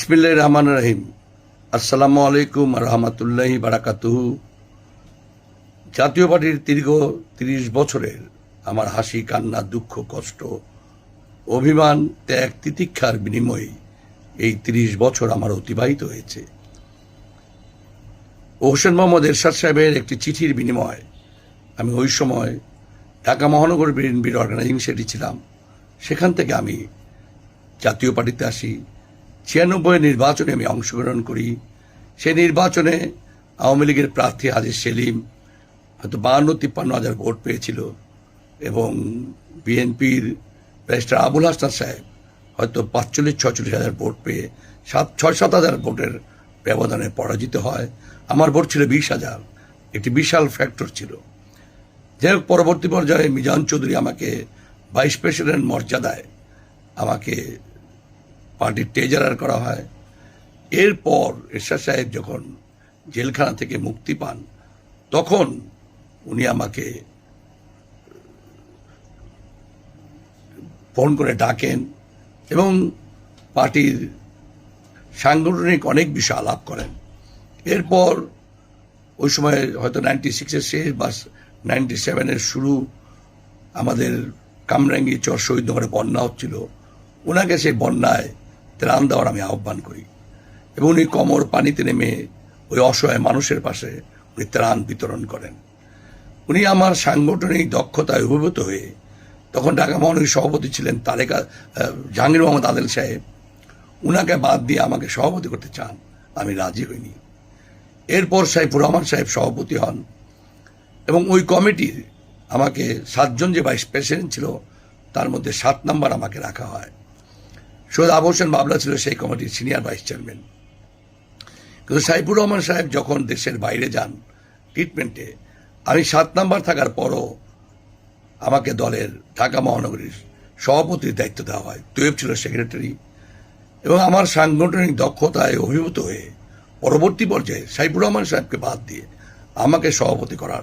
বিসমিল্লাহ রহমান রহিম। আসসালামু আলাইকুম রহমতুল্লাহি বারাকাতুহু। জাতীয় পার্টির দীর্ঘ তিরিশ বছরের আমার হাসি, কান্না, দুঃখ, কষ্ট, অভিমান, ত্যাগ, তিতিক্ষার বিনিময়ে এই তিরিশ বছর আমার অতিবাহিত হয়েছে। হোসেন মোহাম্মদ এরশাদ সাহেবের একটি চিঠির বিনিময়ে আমি ওই সময় ঢাকা মহানগর বিএনপির অর্গানাইজিং সেটি ছিলাম। সেখান থেকে আমি জাতীয় পার্টিতে আসি ছিয়ানব্বই নির্বাচনে আমি অংশগ্রহণ করি। সেই নির্বাচনে আওয়ামী লীগের প্রার্থী হাজির সেলিম হয়তো বাহান্ন, তিপ্পান্ন হাজার ভোট পেয়েছিল এবং বিএনপির ব্যারিস্টার আবুল হাসনান সাহেব হয়তো পাঁচচল্লিশ ছচল্লিশ হাজার ভোট পেয়ে সাত, ছয়, সাত হাজার ভোটের ব্যবধানে পরাজিত হয়। আমার ভোট ছিল বিশ হাজার। একটি বিশাল ফ্যাক্টর ছিল। যাই হোক, পরবর্তী পর্যায়ে মিজান চৌধুরী আমাকে ভাইস প্রেসিডেন্ট মর্যাদায় আমাকে পার্টির ট্রেজারার করা হয়। এরপর এরশাদ সাহেব যখন জেলখানা থেকে মুক্তি পান, তখন উনি আমাকে ফোন করে ডাকেন এবং পার্টির সাংগঠনিক অনেক বিষয় আলাপ করেন। এরপর ওই সময় হয়তো নাইনটি সিক্সের শেষ বা নাইনটি সেভেনের শুরু আমাদের কামরাঙ্গি চর শহীদনগরে বন্যা হচ্ছিল। ওনাকে সেই বন্যায় ত্রাণ দেওয়ার আমি আহ্বান করি। এবং উনি কমর পানিতে নেমে ওই অসহায় মানুষের পাশে উনি ত্রাণ বিতরণ করেন। উনি আমার সাংগঠনিক দক্ষতায় অভিভূত হয়ে তখন ঢাকা মহানগরীর সভাপতি ছিলেন আহ, জাহাঙ্গীর মোহাম্মদ আদেল সাহেব। উনাকে বাদ দিয়ে আমাকে সভাপতি করতে চান আমি রাজি হইনি। এরপর সাইফুর রহমান সাহেব সভাপতি হন এবং ওই কমিটির আমাকে সাতজন যে ভাইস প্রেসিডেন্ট ছিল তার মধ্যে সাত নাম্বার আমাকে রাখা হয়। সৈয়দ আবু হোসেন বাবলা ছিল সেই কমিটির সিনিয়র ভাইস চেয়ারম্যান। কিন্তু সাইফুর রহমান সাহেব যখন দেশের বাইরে যান ট্রিটমেন্টে আমি সাত নাম্বার থাকার পরও আমাকে দলের ঢাকা মহানগরীর সভাপতির দায়িত্ব দেওয়া হয়। তুয়েব ছিল সেক্রেটারি এবং আমার সাংগঠনিক দক্ষতায় অভিভূত হয়ে পরবর্তী পর্যায়ে সাইফুর রহমান সাহেবকে বাদ দিয়ে আমাকে সভাপতি করার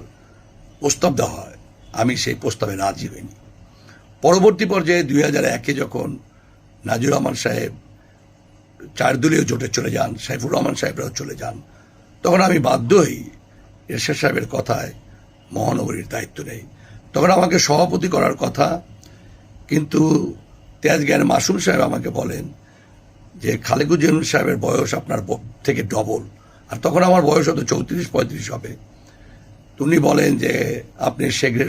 প্রস্তাব দেওয়া হয়। আমি সেই প্রস্তাবে রাজি হইনি। পরবর্তী পর্যায়ে দুই হাজার একে যখন নাজির রহমান সাহেব চার দলীয় জোটে চলে যান, সাইফুর রহমান সাহেবরাও চলে যান। তখন আমি বাধ্য হই এরশাদ সাহেবের কথায় মহানগরীর দায়িত্ব নেই। তখন আমাকে সভাপতি করার কথা, কিন্তু তেজ জ্ঞান মাসুম সাহেব আমাকে বলেন যে খালেকুজ্জামান সাহেবের বয়স আপনার থেকে ডবল, আর তখন আমার বয়স হতো চৌত্রিশ, পঁয়ত্রিশ হবে। উনি বলেন যে, আপনি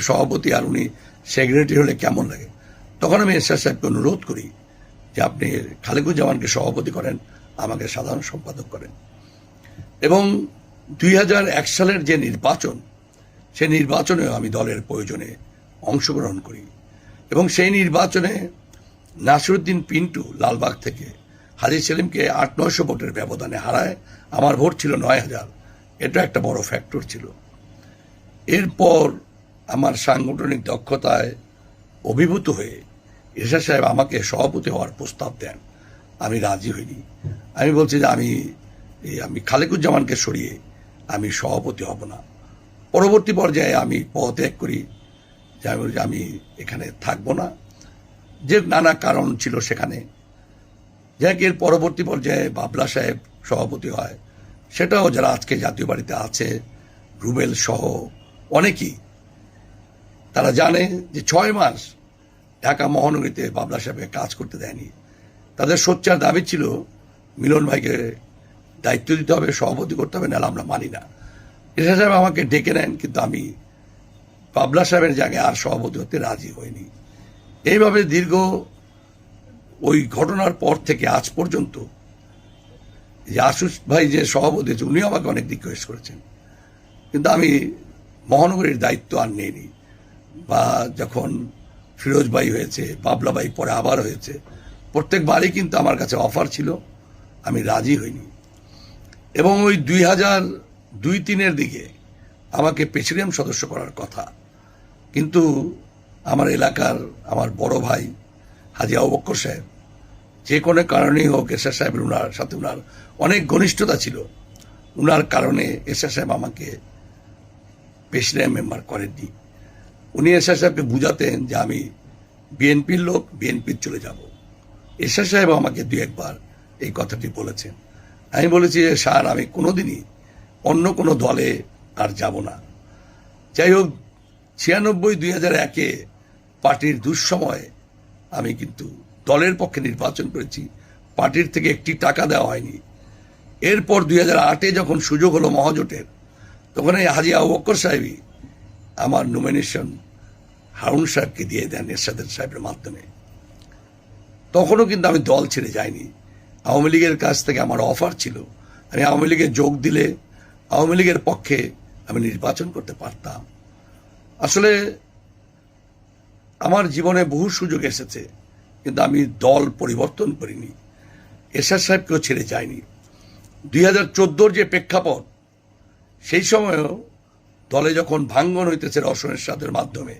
সভাপতি আর উনি সেক্রেটারি হলে কেমন লাগে? তখন আমি এরশাদ সাহেবকে অনুরোধ করি যে আপনি খালেকুজ্জামানকে সভাপতি করেন, আমাকে সাধারণ সম্পাদক করেন। এবং দুই হাজার এক সালের যে নির্বাচন সে নির্বাচনেও আমি দলের প্রয়োজনে অংশগ্রহণ করি। এবং সেই নির্বাচনে নাসিরুদ্দিন পিন্টু লালবাগ থেকে হাজি সেলিমকে আট, নয়শো ভোটের ব্যবধানে হারায়। আমার ভোট ছিল নয় হাজার। এটা একটা বড় ফ্যাক্টর ছিল। এরপর আমার সাংগঠনিক দক্ষতায় অভিভূত হয়ে এরশাদ সাহেব আমাকে সভাপতি হওয়ার প্রস্তাব দেন। আমি রাজি হইনি। আমি বলছি যে আমি আমি খালেকুজ্জামানকে সরিয়ে আমি সভাপতি হব না। পরবর্তী পর্যায়ে আমি পদত্যাগ করি। যে আমি বলি যে আমি এখানে থাকব না। যে নানা কারণ ছিল সেখানে। যাক এর পরবর্তী পর্যায়ে বাবলা সাহেব সভাপতি হয়। সেটাও যারা আজকে জাতীয় বাড়িতে আছে, রুবেল সহ অনেকেই, তারা জানে যে ছয় মাস ঢাকা মহানগরীতে বাবলা সাহেবকে কাজ করতে দেয়নি। তাদের সোচ্চার দাবি ছিল, মিলন ভাইকে দায়িত্ব দিতে হবে, সভাপতি করতে হবে, নাহলে আমরা মানি না। এসা সাহেব আমাকে ডেকে নেন, কিন্তু আমি বাবলা সাহেবের জায়গায় আর সভাপতি হতে রাজি হইনি। এইভাবে দীর্ঘ ওই ঘটনার পর থেকে আজ পর্যন্ত যে আশুষ ভাই যে সভাপতি হয়েছে, উনিও আমাকে অনেক রিকোয়েস্ট করেছেন। কিন্তু আমি মহানগরীর দায়িত্ব আর নেইনি। বা যখন ফিরোজ ভাই হয়েছে বাবলা ভাই পরে আবার হয়েছে। প্রত্যেকবারই কিন্তু আমার কাছে অফার ছিল, আমি রাজি হইনি। এবং ওই দুই হাজার দুই তিনের দিকে আমাকে প্রেসিডেন্ট সদস্য করার কথা। কিন্তু আমার এলাকার আমার বড় ভাই হাজি আবক্কর সাহেব, যে কোনো কারণেই হোক এরশাদ সাহেবের উনার সাথে উনার অনেক ঘনিষ্ঠতা ছিল। উনার কারণে এরশাদ সাহেব আমাকে প্রেসিডেন্ট মেম্বার করেননি। উনি এরশাদ সাহেবকে বুঝাতেন যে আমি বিএনপির লোক, বিএনপির চলে যাব। এরশাদ সাহেব আমাকে দু একবার এই কথাটি বলেছেন। আমি বলেছি যে, স্যার, আমি কোনোদিনই অন্য কোনো দলে আর যাব না। যাই হোক, ছিয়ানব্বই দুই হাজার একে পার্টির দুঃসময়ে আমি কিন্তু দলের পক্ষে নির্বাচন করেছি। পার্টির থেকে একটি টাকা দেওয়া হয়নি। এরপর দুই হাজার আটে যখন সুযোগ হলো মহাজোটের, তখন এই হাজি আবু বক্কর সাহেবই আমার নমিনেশন হারুন সাহেবকে দিয়ে দেন এরশাদের সাহেবের মাধ্যমে। তখনও কিন্তু আমি দল ছেড়ে যাইনি। আওয়ামী লীগের কাছ থেকে আমার অফার ছিল। আমি আওয়ামী লীগে যোগ দিলে আওয়ামী লীগের পক্ষে আমি নির্বাচন করতে পারতাম। আসলে আমার জীবনে বহু সুযোগ এসেছে, কিন্তু আমি দল পরিবর্তন করিনি। এরশাদ সাহেবকেও ছেড়ে যায়নি দুই হাজার যে প্রেক্ষাপট, সেই সময়ও দলে যখন ভাঙ্গন হইতেছে রসনের সাথের মাধ্যমে,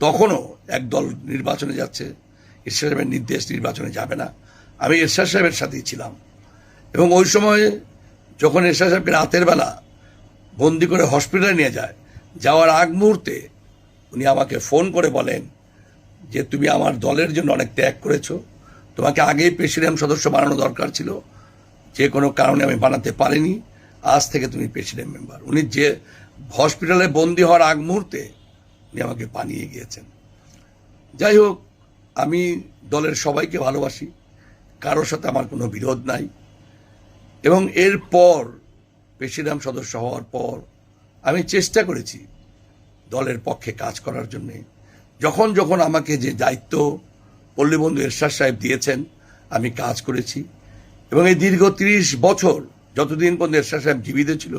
তখনও এক দল নির্বাচনে যাচ্ছে। ঈশ্বর সাহেবের নির্দেশ নির্বাচনে যাবে না। আমি এরশাদ সাহেবের সাথেই ছিলাম। এবং ওই সময়ে যখন এরশাদ সাহেবকে রাতের বেলা বন্দি করে হসপিটালে নিয়ে যায়, যাওয়ার আগ মুহূর্তে উনি আমাকে ফোন করে বলেন যে, তুমি আমার দলের জন্য অনেক ত্যাগ করেছ। তোমাকে আগেই প্রেসিডেন্ট সদস্য বানানো দরকার ছিল। যে কোনো কারণে আমি বানাতে পারিনি। আজ থেকে তুমি প্রেসিডেন্ট মেম্বার। উনি যে হসপিটালে বন্দি হওয়ার আগ মুহূর্তে উনি আমাকে বানিয়ে গিয়েছেন। যাই হোক, আমি দলের সবাইকে ভালোবাসি, কারোর সাথে আমার কোনো বিরোধ নাই, এবং এরপর প্রেসিডেন্ট সদস্য হওয়ার পর, আমি চেষ্টা করেছি দলের পক্ষে কাজ করার জন্যে। যখন যখন আমাকে যে দায়িত্ব পল্লীবন্ধু এরশাদ সাহেব দিয়েছেন, আমি কাজ করেছি, এবং এই দীর্ঘ তিরিশ বছর যতদিন পর্যন্ত এরশাদ সাহেব জীবিত ছিল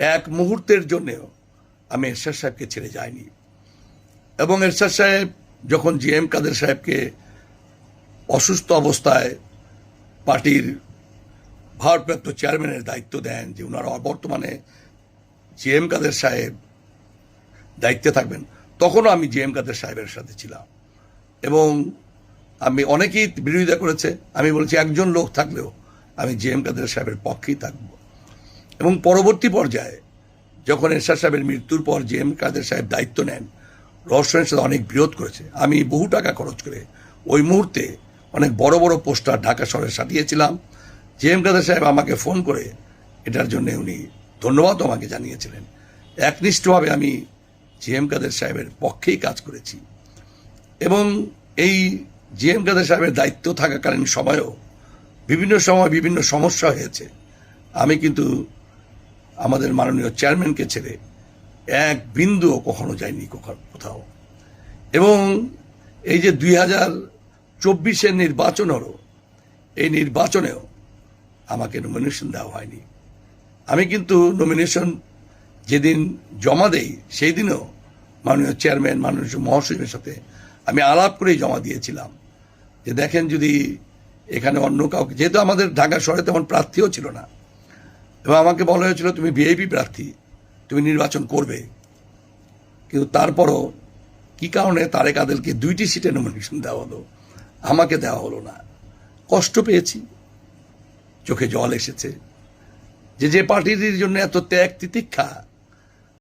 এক মুহূর্তের জন্যেও আমি এরশাদ সাহেবকে ছেড়ে যাইনি। এবং এরশাদ সাহেব যখন জি এম কাদের সাহেবকে অসুস্থ অবস্থায় পার্টির ভারপ্রাপ্ত চেয়ারম্যানের দায়িত্ব দেন যে ওনারা বর্তমানে জি এম কাদের সাহেব দায়িত্বে থাকবেন, তখনও আমি জি এম কাদের সাহেবের সাথে ছিলাম। এবং আমি অনেকেই বিরোধিতা করেছে। আমি বলেছি, একজন লোক থাকলেও আমি জি এম কাদের সাহেবের পক্ষেই থাকব। এবং পরবর্তী পর্যায়ে যখন এরশাদ সাহেবের মৃত্যুর পর জি এম কাদের সাহেব দায়িত্ব নেন রহস্যের সাথে অনেক বিরোধ করেছে। আমি বহু টাকা খরচ করে ওই মুহূর্তে অনেক বড় বড় পোস্টার ঢাকা শহরে সাটিয়েছিলাম জি এম কাদের সাহেব আমাকে ফোন করে এটার জন্য উনি ধন্যবাদ আমাকে জানিয়েছিলেন। একনিষ্ঠভাবে আমি জি এম কাদের সাহেবের পক্ষেই কাজ করেছি। এবং এই জি এম কাদের সাহেবের দায়িত্ব থাকাকালীন সময়েও বিভিন্ন সময় বিভিন্ন সমস্যা হয়েছে। আমি কিন্তু আমাদের মাননীয় চেয়ারম্যানকে ছেড়ে এক বিন্দুও কখনো যায়নি কোথাও এবং এই যে দুই হাজার চব্বিশের নির্বাচন হলো এই নির্বাচনেও আমাকে নমিনেশন দেওয়া হয়নি। আমি কিন্তু নমিনেশন যেদিন জমা দেই, সেই দিনও মাননীয় চেয়ারম্যান, মাননীয় মহাসচিবের সাথে আমি আলাপ করেই জমা দিয়েছিলাম। যে দেখেন যদি এখানে অন্য কাউকে, যেহেতু আমাদের ঢাকা শহরে তেমন প্রার্থীও ছিল না এবং আমাকে বলা হয়েছিল, তুমি ভিআইপি প্রার্থী, তুমি নির্বাচন করবে। কিন্তু তারপরও কি কারণে তারেক আদেলকে দুইটি সিটে নমিনেশন দেওয়া হলো, আমাকে দেওয়া হলো না। কষ্ট পেয়েছি, চোখে জল এসেছে। যে যে পার্টির জন্য এত ত্যাগ তিতিক্ষা